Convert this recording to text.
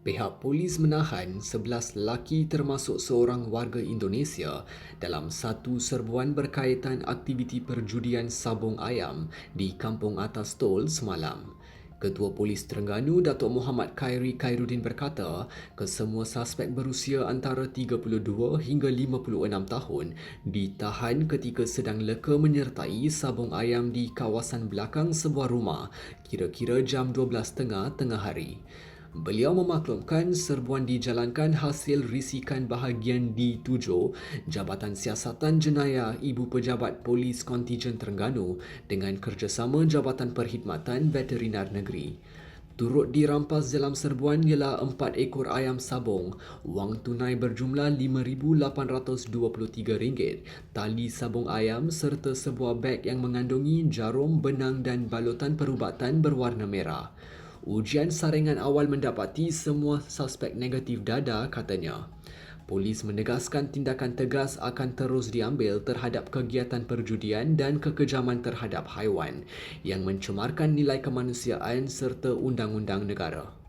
Pihak polis menahan 11 lelaki termasuk seorang warga Indonesia dalam satu serbuan berkaitan aktiviti perjudian sabung ayam di Kampung Atas Tol semalam. Ketua Polis Terengganu Datuk Muhammad Khairi Khairuddin berkata, kesemua suspek berusia antara 32 hingga 56 tahun ditahan ketika sedang leka menyertai sabung ayam di kawasan belakang sebuah rumah kira-kira jam 12.30 tengah hari. Beliau memaklumkan serbuan dijalankan hasil risikan bahagian D7 Jabatan Siasatan Jenayah Ibu Pejabat Polis Kontijen Terengganu dengan kerjasama Jabatan Perkhidmatan Veterinar Negeri. Turut dirampas dalam serbuan ialah empat ekor ayam sabung, wang tunai berjumlah RM5,823, tali sabung ayam serta sebuah beg yang mengandungi jarum, benang dan balutan perubatan berwarna merah. Ujian saringan awal mendapati semua suspek negatif dada katanya. Polis menegaskan tindakan tegas akan terus diambil terhadap kegiatan perjudian dan kekejaman terhadap haiwan yang mencemarkan nilai kemanusiaan serta undang-undang negara.